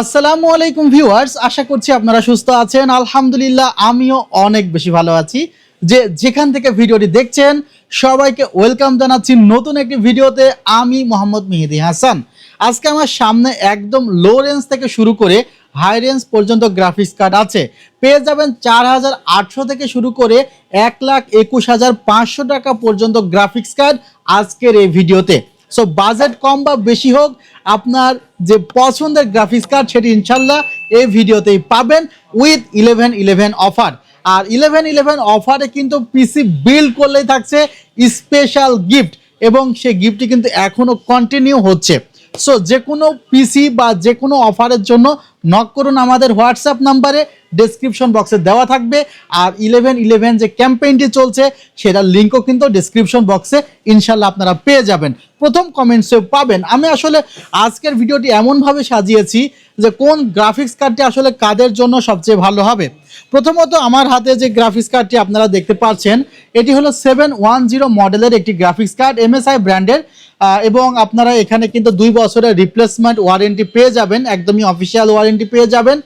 আসসালামু আলাইকুম ভিউয়ার্স, আশা করছি আপনারা সুস্থ আছেন। আলহামদুলিল্লাহ, আমিও অনেক বেশি ভালো আছি। যে যেখান থেকে ভিডিওটি দেখছেন, সবাইকে ওয়েলকাম জানাচ্ছি নতুন একটি ভিডিওতে। আমি মোহাম্মদ মেহেদি হাসান। আজকে আমার সামনে একদম লো রেঞ্জ থেকে শুরু করে হাই রেঞ্জ পর্যন্ত গ্রাফিক্স কার্ড আছে। পেয়ে যাবেন চার হাজার আটশো থেকে শুরু করে এক লাখ একুশ হাজার পাঁচশো টাকা পর্যন্ত গ্রাফিক্স কার্ড আজকের এই ভিডিওতে। সো বাজেট কম বা বেশি হোক, আপনার যে পছন্দের গ্রাফিক্স কার্ড সেটি ইনশাল্লাহ এই ভিডিওতেই পাবেন উইথ ইলেভেন ইলেভেন অফার আর ইলেভেন ইলেভেন অফারে কিন্তু পিসি বিল্ড করলেই থাকছে স্পেশাল গিফট এবং সেই গিফটটি কিন্তু এখনও কন্টিনিউ হচ্ছে। সো যে কোনো পিসি বা যে কোনো অফারের জন্য নক করুন আমাদের হোয়াটসঅ্যাপ নাম্বারে ডেসক্রিপশন বক্সে দেওয়া থাকবে। আর ইলেভেন ইলেভেন যে ক্যাম্পেইনটি চলছে, সেটার লিঙ্কও কিন্তু ডেসক্রিপশন বক্সে ইনশাল্লাহ আপনারা পেয়ে যাবেন। প্রথম কমেন্টসে পাবেন। আমি আসলে আজকের ভিডিওটি এমনভাবে সাজিয়েছি যে কোন গ্রাফিক্স কার্ডটি আসলে কাদের জন্য সবচেয়ে ভালো হবে। প্রথমত আমার হাতে যে গ্রাফিক্স কার্ডটি আপনারা দেখতে পাচ্ছেন, এটি হলো সেভেন ওয়ান জিরো মডেলের একটি গ্রাফিক্স কার্ড এমএসআই ব্র্যান্ডের এবং আপনারা এখানে কিন্তু দুই বছরের রিপ্লেসমেন্ট ওয়ারেন্টি পেয়ে যাবেন, একদমই অফিসিয়াল ওয়ারেন্টি পেয়ে যাবেন।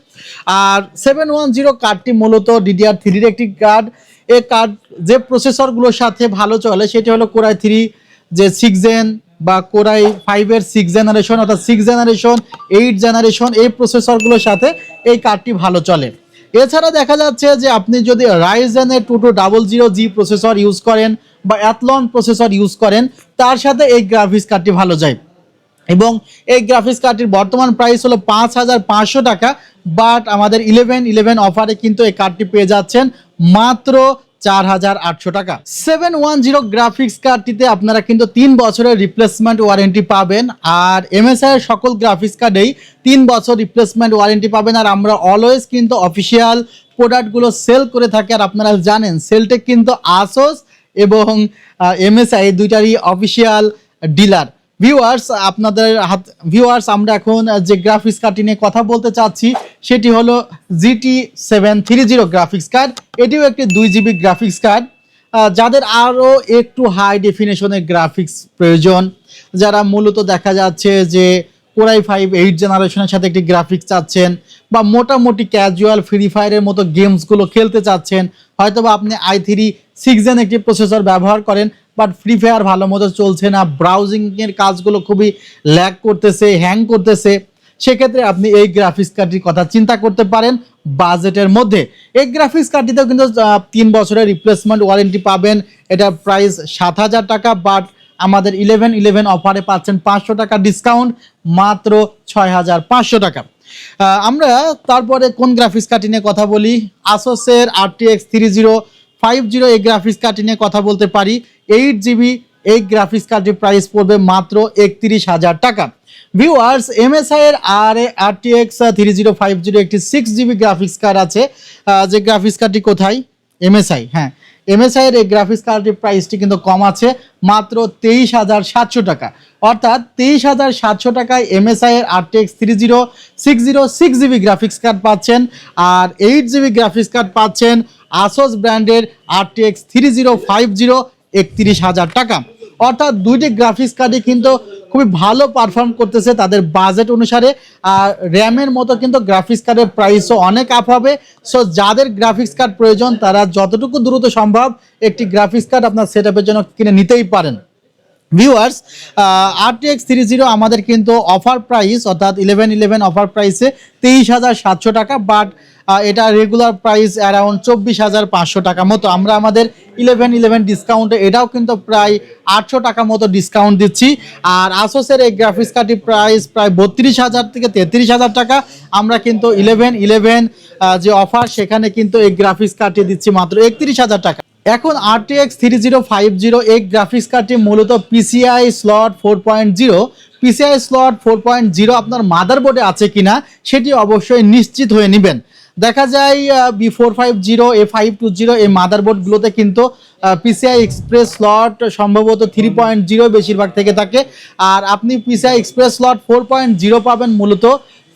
আর সেভেন ওয়ান জিরো কার্ডটি মূলত ডিডিআর থ্রির একটি কার্ড এ কার্ড যে প্রসেসরগুলোর সাথে ভালো চলে, সেটি হলো কোরাই থ্রি যে সিক্স জেন বা কোরাই ফাইভের সিক্স জেনারেশন অর্থাৎ সিক্স জেনারেশন এইট জেনারেশন এই প্রসেসরগুলোর সাথে এই কার্ডটি ভালো চলে। এছাড়া দেখা যাচ্ছে যে আপনি যদি রাইজেনের two two double zero G processor use করেন বা অ্যাথলন প্রসেসর ইউজ করেন, তার সাথে এই গ্রাফিক্স কার্ডটি ভালো যায়। এবং এই গ্রাফিক্স কার্ডটির বর্তমান প্রাইস হলো পাঁচ হাজার পাঁচশো টাকা বাট আমাদের ইলেভেন ইলেভেন অফারে কিন্তু এই কার্ডটি পেয়ে যাচ্ছেন। মাত্র চার হাজার আটশো টাকা। সেভেন ওয়ান জিরো গ্রাফিক্স কার্ডটিতে আপনারা কিন্তু তিন বছরের রিপ্লেসমেন্ট ওয়ারেন্টি পাবেন। আর এমএসআই এর সকল গ্রাফিক্স কার্ডেই তিন বছর রিপ্লেসমেন্ট ওয়ারেন্টি পাবেন। আর আমরা অলওয়েজ কিন্তু অফিসিয়াল প্রোডাক্টগুলো সেল করে থাকি। আর আপনারা জানেন সেলটেক কিন্তু আসোস এবং এমএসআই দুইটারই অফিসিয়াল ডিলার ভিউয়ার্স আপনাদের হাত ভিউয়ার্স আমরা এখন যে গ্রাফিক্স কার্ডটি নিয়ে কথা বলতে চাচ্ছি, সেটি হলো GT seven three zero graphics card এটিও একটি দুই জিবি গ্রাফিক্স কার্ড যাদের আরও একটু হাই ডেফিনেশনের গ্রাফিক্স প্রয়োজন, যারা মূলত দেখা যাচ্ছে যে কোরাই ফাইভ এইট জেনারেশনের সাথে একটি গ্রাফিক্স চাচ্ছেন, বা মোটামুটি ক্যাজুয়াল ফ্রি ফায়ারের মতো গেমসগুলো খেলতে চাচ্ছেন হয়তো বা আপনি আই থ্রি সিক্স জেন একটি প্রসেসর ব্যবহার করেন বাট ফ্রি ফায়ার ভালো মতো চলছে না। ব্রাউজিংয়ের কাজগুলো খুবই ল্যাগ করতেছে হ্যাং করতেছে। সেক্ষেত্রে আপনি এই গ্রাফিক্স কার্ডটির কথা চিন্তা করতে পারেন বাজেটের মধ্যে। এই গ্রাফিক্স কার্ডটিতেও কিন্তু তিন বছরের রিপ্লেসমেন্ট ওয়ারেন্টি পাবেন। এটা প্রাইস সাত হাজার টাকা বাট আমাদের ইলেভেন ইলেভেন অফারে পাচ্ছেন পাঁচশো টাকা ডিসকাউন্ট মাত্র ছয় হাজার পাঁচশো টাকা। আমরা তারপরে কোন গ্রাফিক্স কার্ডটি নিয়ে কথা বলি? আসোসের RTX three zero five zero এই গ্রাফিক্স কার্ডটি নিয়ে কথা বলতে পারি। এইট জিবি এই গ্রাফিক্স কার্ডটির প্রাইস পড়বে মাত্র একত্রিশ হাজার টাকা। ভিউয়ার্স এমএসআই এর আর এ R T X three zero five zero একটি সিক্স জিবি গ্রাফিক্স কার্ড আছে। যে গ্রাফিক্স কার্ডটি কোথায়? এমএসআই হ্যাঁ। এমএসআই এর এই গ্রাফিক্স কার্ডটির প্রাইসটি কিন্তু কম আছে, মাত্র তেইশ হাজার সাতশো টাকা। অর্থাৎ তেইশ হাজার সাতশো টাকায় এমএসআই এর RTX three zero six zero six GB graphics card পাচ্ছেন। আর এইট জিবি গ্রাফিক্স কার্ড পাচ্ছেন আসোস ব্র্যান্ডের RTX three zero five zero একত্রিশ হাজার টাকা। অর্থাৎ দুইটি গ্রাফিক্স কার্ডই কিন্তু খুবই ভালো পারফর্ম করতেছে তাদের বাজেট অনুসারে। আর র্যামের মতো কিন্তু গ্রাফিক্স কার্ডের প্রাইসও অনেক আপ হবে। সো যাদের গ্রাফিক্স কার্ড প্রয়োজন, তারা যতটুকু দ্রুত সম্ভব একটি গ্রাফিক্স কার্ড আপনার সেট জন্য কিনে নিতেই পারেন। ভিউয়ার্স আরটিএক্স থ্রি জিরো আমাদের কিন্তু অফার প্রাইস অর্থাৎ ইলেভেন ইলেভেন অফার প্রাইসে তেইশ হাজার সাতশো টাকা বাট এটা রেগুলার প্রাইস অ্যারাউন্ড চব্বিশ হাজার পাঁচশো টাকা মতো। আমরা আমাদের ইলেভেন ইলেভেন ডিসকাউন্টে এটাও কিন্তু প্রায় আটশো টাকা মতো ডিসকাউন্ট দিচ্ছি। আর আসোসের এই গ্রাফিক্স কার্ডটির প্রাইস প্রায় বত্রিশ হাজার থেকে তেত্রিশ হাজার টাকা। আমরা কিন্তু ইলেভেন ইলেভেন যে অফার সেখানে কিন্তু এই গ্রাফিক্স কার্ডটি দিচ্ছি মাত্র একত্রিশ হাজার টাকা। এখন RTX three zero five zero এই গ্রাফিক্স কার্ডটি মূলত PCI slot four point zero PCI slot four point zero আপনার মাদারবোর্ডে আছে কিনা, সেটি অবশ্যই নিশ্চিত হয়ে নেবেন। দেখা যায় B four five zero A five two zero এই মাদারবোর্ডগুলোতে কিন্তু পিসিআই এক্সপ্রেস স্লট সম্ভবত থ্রি পয়েন্ট জিরো বেশিরভাগ থেকে থাকে। আর আপনি PCI express slot four point zero পাবেন মূলত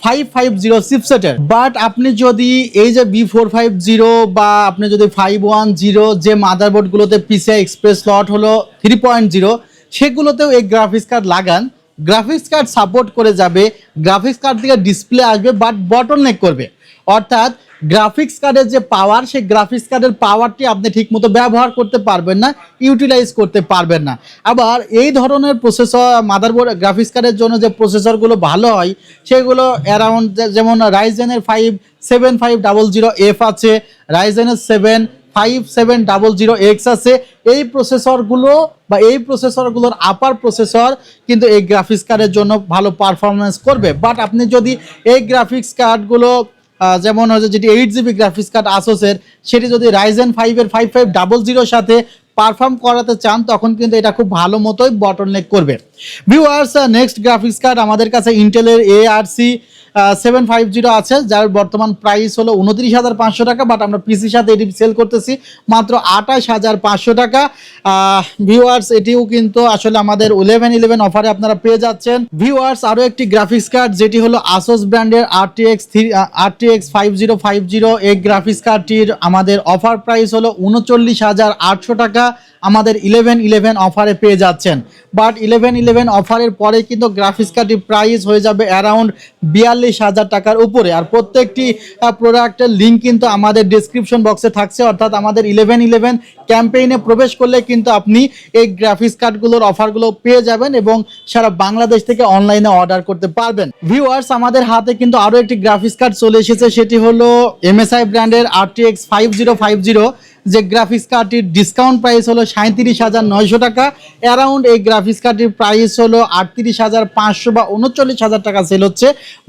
ফাইভ ফাইভ জিরো চিপসেটের বাট আপনি যদি এই যে বি ফোর ফাইভ জিরো বা আপনি যদি ফাইভ ওয়ান জিরো যে মাদারবোর্ডগুলোতে পিসিআই এক্সপ্রেস স্লট হলো থ্রি পয়েন্ট জিরো সেগুলোতেও এই গ্রাফিক্স কার্ড লাগান। গ্রাফিক্স কার্ড সাপোর্ট করে যাবে গ্রাফিক্স কার্ড থেকে ডিসপ্লে আসবে বাট বটল নেক করবে। অর্থাৎ গ্রাফিক্স কার্ডের যে পাওয়ার সেই গ্রাফিক্স কার্ডের পাওয়ারটি আপনি ঠিকমতো ব্যবহার করতে পারবেন না ইউটিলাইজ করতে পারবেন না। আবার এই ধরনের প্রসেসর মাদারবোর্ড গ্রাফিক্স কার্ডের জন্য যে প্রসেসরগুলো ভালো হয়, সেগুলো অ্যারাউন্ড যেমন রাইজেনের five seven five double zero F আছে রাইজেনের seven five seven double zero X আছে। এই প্রসেসরগুলো বা এই প্রসেসরগুলোর আপার প্রসেসর কিন্তু এই গ্রাফিক্স কার্ডের জন্য ভালো পারফরমেন্স করবে। বাট আপনি যদি এই গ্রাফিক্স কার্ডগুলো যেমন হচ্ছে যেটি এইট জিবি গ্রাফিক্স কার্ড আসোসের সেটি যদি রাইজেন ফাইভের ফাইভ ফাইভ ডাবল জিরোর সাথে পারফর্ম করাতে চান, তখন কিন্তু এটা খুব ভালো মতোই বটল নেক করবে ভিউয়ার্স নেক্সট গ্রাফিক্স কার্ড আমাদের কাছে ইন্টেলের A R C seven five zero আছে, যার বর্তমান প্রাইস হলো উনত্রিশ হাজার পাঁচশো টাকা বাট আমরা পিসির সাথে এটি সেল করতেছি মাত্র আঠাশ হাজার পাঁচশো টাকা। ভিউয়ার্স এটিও কিন্তু আসলে আমাদের ইলেভেন ইলেভেন অফারে আপনারা পেয়ে যাচ্ছেন। ভিউয়ার্স আরও একটি গ্রাফিক্স কার্ড যেটি হলো আসোস ব্র্যান্ডের R T X three R T X five zero five zero এই গ্রাফিক্স কার্ডটির আমাদের অফার প্রাইস হলো উনচল্লিশ হাজার আটশো টাকা। আমাদের ইলেভেন ইলেভেন অফারে পেয়ে যাচ্ছেন। বাট ইলেভেন ইলেভেন অফারের পরে কিন্তু গ্রাফিক্স কার্ডটির প্রাইস হয়ে যাবে অ্যারাউন্ড বিয়াল্লিশ হাজার টাকার উপরে। আর প্রত্যেকটি প্রোডাক্টের লিঙ্ক কিন্তু আমাদের ডিসক্রিপশন বক্সে থাকছে। অর্থাৎ আমাদের ইলেভেন ইলেভেন ক্যাম্পেইনে প্রবেশ করলে কিন্তু আপনি এই গ্রাফিক্স কার্ডগুলোর অফারগুলো পেয়ে যাবেন এবং সারা বাংলাদেশ থেকে অনলাইনে অর্ডার করতে পারবেন। ভিউয়ার্স আমাদের হাতে কিন্তু আরও একটি গ্রাফিক্স কার্ড চলে এসেছে। সেটি হলো এমএসআই ব্র্যান্ডের R T X five zero five zero যে গ্রাফিক্স কার্ডটির ডিসকাউন্ট প্রাইস হলো সাঁত্রিশ হাজার নয়শো টাকা। অ্যারাউন্ড এই গ্রাফিক্স কার্ডটির প্রাইস হলো আটত্রিশ হাজার পাঁচশো বা উনচল্লিশ হাজার টাকা সেল হচ্ছে।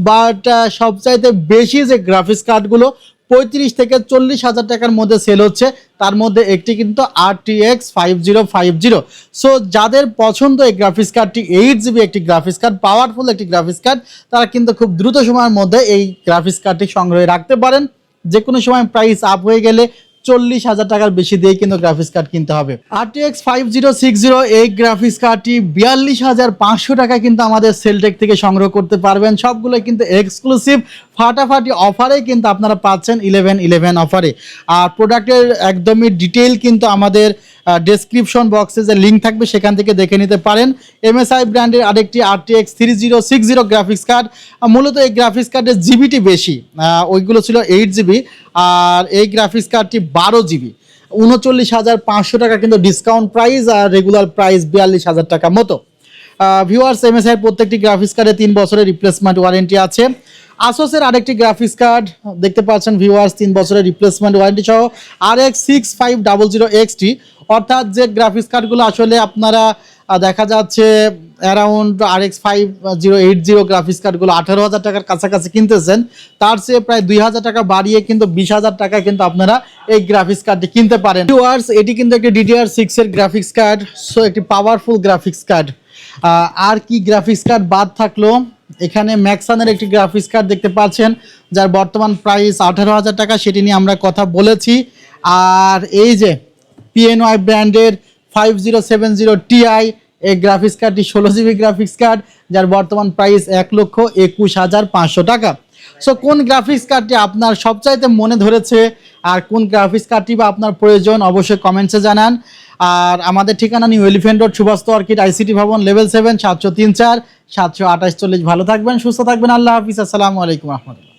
বাট সবচাইতে বেশি যে গ্রাফিক্স কার্ডগুলো পঁয়ত্রিশ থেকে চল্লিশ হাজার টাকার মধ্যে সেল হচ্ছে, তার মধ্যে একটি কিন্তু R T X five zero five zero so যাদের পছন্দ এই গ্রাফিক্স কার্ডটি এইট জিবি একটি গ্রাফিক্স কার্ড পাওয়ারফুল একটি গ্রাফিক্স কার্ড তারা কিন্তু খুব দ্রুত সময়ের মধ্যে এই গ্রাফিক্স কার্ডটি সংগ্রহে রাখতে পারেন। যে কোনো সময় প্রাইস আপ হয়ে গেলে চল্লিশ হাজার টাকার বেশি দিয়ে কিন্তু গ্রাফিক্স কার্ড কিনতে হবে। RTX five zero six zero এই গ্রাফিক্স কার্ডটি বিয়াল্লিশ হাজার পাঁচশো টাকা কিন্তু আমাদের সেলটেক থেকে সংগ্রহ করতে পারবেন। সবগুলো কিন্তু এক্সক্লুসিভ ফাটাফাটি অফারে কিন্তু আপনারা পাচ্ছেন ইলেভেন ইলেভেন অফারে আর প্রোডাক্টের একদমই ডিটেল কিন্তু আমাদের ডেসক্রিপশন বক্সে যে লিঙ্ক থাকবে সেখান থেকে দেখে নিতে পারেন। এমএসআই ব্র্যান্ডের আরেকটি RTX three zero six zero graphics card মূলত এই গ্রাফিক্স কার্ডের জিবিটি বেশি। ওইগুলো ছিল এইট জিবি আর এই গ্রাফিক্স কার্ডটি বারো জিবি উনচল্লিশ হাজার পাঁচশো টাকা কিন্তু ডিসকাউন্ট প্রাইস আর রেগুলার প্রাইস বিয়াল্লিশ হাজার টাকা মতো। ভিউয়ার্স এমএসআই প্রত্যেকটি গ্রাফিক্স কার্ডে তিন বছরের রিপ্লেসমেন্ট ওয়ারেন্টি আছে। আসোসের আরেকটি গ্রাফিক্স কার্ড দেখতে পাচ্ছেন ভিউয়ার্স তিন বছরের রিপ্লেসমেন্ট ওয়ারেন্টি সহ R X six five double zero XT অর্থাৎ যে গ্রাফিক্স কার্ডগুলো আসলে আপনারা দেখা যাচ্ছে around R X five zero eight zero graphics কার্ডগুলো আঠারো হাজার টাকার কাছাকাছি কিনতেছেন, তার চেয়ে প্রায় দুই হাজার টাকা বাড়িয়ে কিন্তু বিশ হাজার টাকা কিন্তু আপনারা এই গ্রাফিক্স কার্ডটি কিনতে পারেন। ভিউয়ার্স এটি কিন্তু একটি ডিডিআর সিক্সের গ্রাফিক্স কার্ড সো একটি পাওয়ারফুল গ্রাফিক্স কার্ড আর কি গ্রাফিক্স কার্ড বাদ থাকল, এখানে ম্যাক্সানের একটি গ্রাফিক্স কার্ড দেখতে পাচ্ছেন, যার বর্তমান প্রাইস আঠারো হাজার টাকা, সেটি নিয়ে আমরা কথা বলেছি। আর এই যে পিএনওয়াই ব্র্যান্ডের five zero seven zero Ti এই গ্রাফিক্স কার্ডটি ষোলো জিবি গ্রাফিক্স কার্ড যার বর্তমান প্রাইস এক লক্ষ একুশ হাজার পাঁচশো টাকা। সো কোন গ্রাফিক্স কার্ডটি আপনার সবচাইতে মনে ধরেছে আর কোন গ্রাফিক্স কার্ডটি বা আপনার প্রয়োজন অবশ্যই কমেন্টসে জানান। আর আমাদের ঠিকানা new elephant road সুভাস্ত orchid ICT ভবন লেভেল সেভেন সাতশো তিন চার, সাতশো আঠাশ চল্লিশ। ভালো থাকবেন, সুস্থ থাকবেন। আল্লাহ হাফিজ। আসসালামু আলাইকুম রহমতুল্লাহ।